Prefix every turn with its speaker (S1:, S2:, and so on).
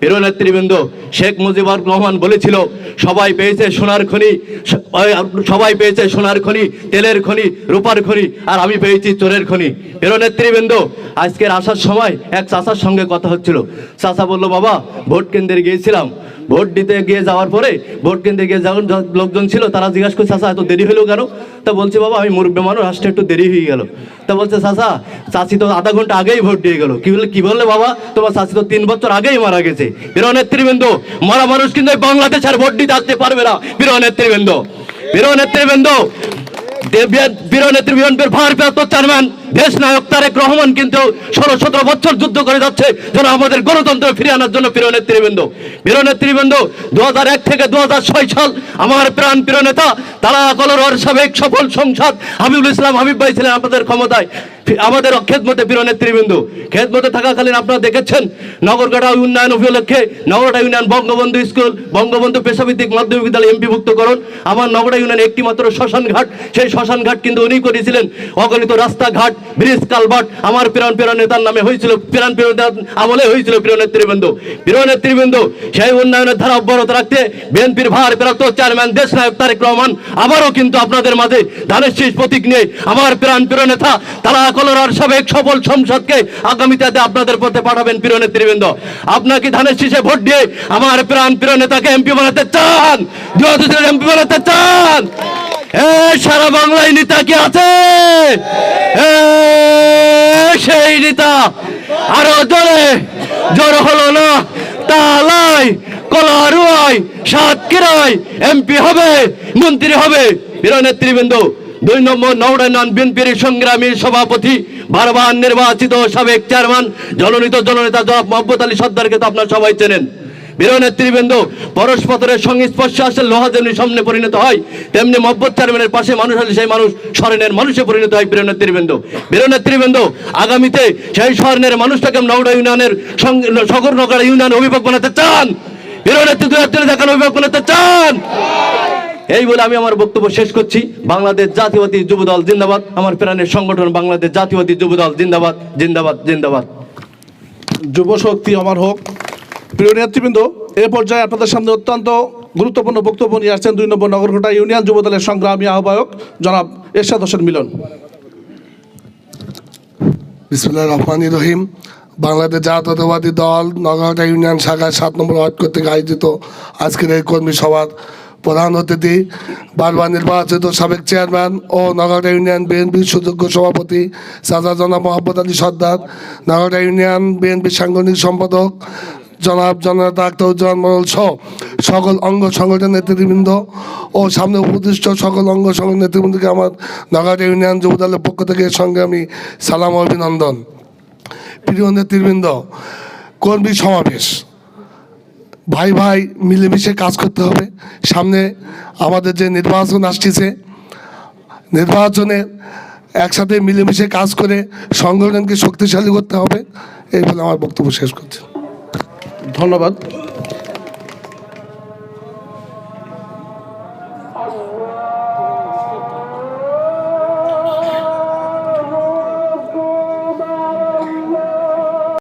S1: প্রিয় নেতৃবৃন্দ শেখ মুজিবুর রহমান বলেছিল সবাই পেয়েছে সোনার খনি সবাই পেয়েছে সোনার খনি, তেলের খনি, রূপার খনি, আর আমি পেয়েছি চোরের খনি। প্রিয় নেতৃবৃন্দ, আজকের আসার সময় এক চাচার সঙ্গে কথা হচ্ছিল। চাচা বলল, বাবা, ভোট কেন্দ্রে গিয়েছিলাম। ভোট দিতে গিয়ে যাওয়ার পরে, ভোট কেন্দ্রে গিয়ে যখন লোকজন ছিল, তারা জিজ্ঞাসা করছে, চাচা, এত দেরি হলো কেন? তা বলছে, বাবা, আমি মুরব্বী মানুষ, আসতে একটু দেরি হয়ে গেল। তা বলছে, চাচা, চাচি তো আধা ঘণ্টা আগেই ভোট দিয়ে গেল। কি বলে, কি বললে বাবা? তোমার চাচি তো তিন বছর আগেই মারা গেছে। বীর নেতৃবৃন্দ, মারা মানুষ কিন্তু বাংলাদেশ আর ভোট দিতে আসতে পারবে না। বীর নেতৃবৃন্দ বীর নেতৃবৃন্দ বীর নেতৃবৃন্দের ভারপ্রাপ্ত চেয়ারম্যান দেশ নায়ক তারেক রহমান কিন্তু ষোলো সতেরো বছর যুদ্ধ করে যাচ্ছে যেন আমাদের গণতন্ত্র ফিরে আনার জন্য প্রিয় নেতৃবৃন্দ। প্রিয় নেতৃবৃন্দ দু থেকে দু সাল আমার প্রাণ প্রিয় নেতা তারা কলরোয়ার সাবেক সফল সংসদ হাবিবুল ইসলাম হাবিব ভাই ছিলেন আপনাদের ক্ষমতায়। আমাদের খেদমতে প্রিয় নেতৃবৃন্দ। খেদমতে থাকাকালীন আপনারা দেখেছেন নগরকাটা উন্নয়ন উপলক্ষে নগরটা ইউনিয়ন বঙ্গবন্ধু স্কুল, বঙ্গবন্ধু পেশাভিত্তিক মাধ্যমিক বিদ্যালয় এমপিভুক্তকরণ। আমার নগরটা ইউনিয়ন একটি মাত্র শ্মশান ঘাট সেই শ্মশান ঘাট কিন্তু উনি করেছিলেন অগণিত রাস্তাঘাট ব্রিজ কালভার্ট আমার প্রাণ প্রিয় নেতার নামে হয়েছিল, প্রাণ নেতার আমলে হয়েছিল প্রিয় নেতৃবৃন্দ প্রিয় নেতৃবৃন্দ সেই উন্নয়নের ধারা অব্যাহত রাখতে বিএনপির ভার প্রাপ্ত চেয়ারম্যান দেশ নায়ক তারেক রহমান আবারও কিন্তু আপনাদের মাঝে ধানের শীষ প্রতীক নিয়ে আমার প্রাণ প্রিয় নেতা তারা কলরার সাবেক সফল সংসদকে আগামীতে আপনাদের পথে পাঠাবেন প্রিয় নেতৃবৃন্দ আপনাকে ধানের শীষে ভোট দিয়ে আমার প্রাণ প্রিয় নেতাকে এমপি বানাতে চান। এমপি বানাতে চান। সারা বাংলায় নেতা কি আছে? সেই নেতা আরও জোরে, জোর হলো না। তালাই, কলারুয়াই, সাতক্ষীরাই এমপি হবে, মন্ত্রী হবে। বীর নেতৃবৃন্দ, দুই নম্বর নৌরায়ণ বিএনপির সংগ্রামী সভাপতি, বারবার নির্বাচিত সাবেক চেয়ারম্যান, জননীত জননেতা জনাব মোহাম্মদ আলী সর্দারকে তো আপনার সবাই চেনেন। বীর নেতৃবৃন্দ পরস্পরের সংস্পর্শে আসলে লোহা যেমনি সামনে পরিণত হয়, তেমনি মব্বত চেয়ারম্যানের পাশে মানুষ হলে সেই মানুষ স্মরণের মানুষে পরিণত হয় বীর নেতৃবৃন্দ। বীর আগামীতে সেই স্বর্ণের মানুষটাকে নৌড়া ইউনিয়নের সগর নগর ইউনিয়ন অভিভাবক বানাতে চান। বীর নেতৃত্ব দেখান অভিভাবক বানাতে চান। এই বলে আমি আমার বক্তব্য শেষ করছি। বাংলাদেশ জাতীয়বাদী যুবদল জিন্দাবাদ। আমার প্রাণের সংগঠন বাংলাদেশ জাতীয়বাদী যুবদল জিন্দাবাদ। জিন্দাবাদ জিন্দাবাদ।
S2: যুব শক্তি আমার হোক। প্রিয় নেতৃবৃন্দ, এ পর্যায়ে আপনাদের সামনে অত্যন্ত গুরুত্বপূর্ণ বক্তব্য নিয়ে আসছেন দুই নম্বর নগরকোটা ইউনিয়ন যুবদলের সংগ্রামী আহ্বায়ক জনাব এরশাদ হোসেন মিলন।
S3: বিসমুল্লাহ রহমান রহিম। বাংলাদেশ জাতীয়তাবাদী দল নগরহাটা ইউনিয়ন শাখায় সাত নম্বর ওয়ার্ড কর্তৃক আয়োজিত আজকের এই কর্মী সভার প্রধান অতিথি, বারবার নির্বাচিত সাবেক চেয়ারম্যান ও নগরহাটা ইউনিয়ন বিএনপির সুযোগ্য সভাপতি সাজা জনাব মোহাম্মদ আলী সর্দার নগরহাটা ইউনিয়ন বিএনপির সাংগঠনিক সম্পাদক জনাব জননেতা আক্তারুজ্জামান মরল সহ সকল অঙ্গ সংগঠন নেতৃবৃন্দ ও সামনে উপদিষ্ট সকল অঙ্গ সংগঠন নেতৃবৃন্দকে আমার নগরহাটা ইউনিয়ন যুব দলের পক্ষ থেকে সঙ্গে আমি সালাম অভিনন্দন। প্রিয় নেতৃবৃন্দ, কর্মী সমাবেশ। ভাই ভাই মিলেমিশে কাজ করতে হবে। সামনে আমাদের যে নির্বাচন আসছে, নির্বাচনে একসাথে মিলেমিশে কাজ করে সংগঠনকে শক্তিশালী করতে হবে। এই বলে আমার বক্তব্য শেষ করছি।
S2: ধন্যবাদ।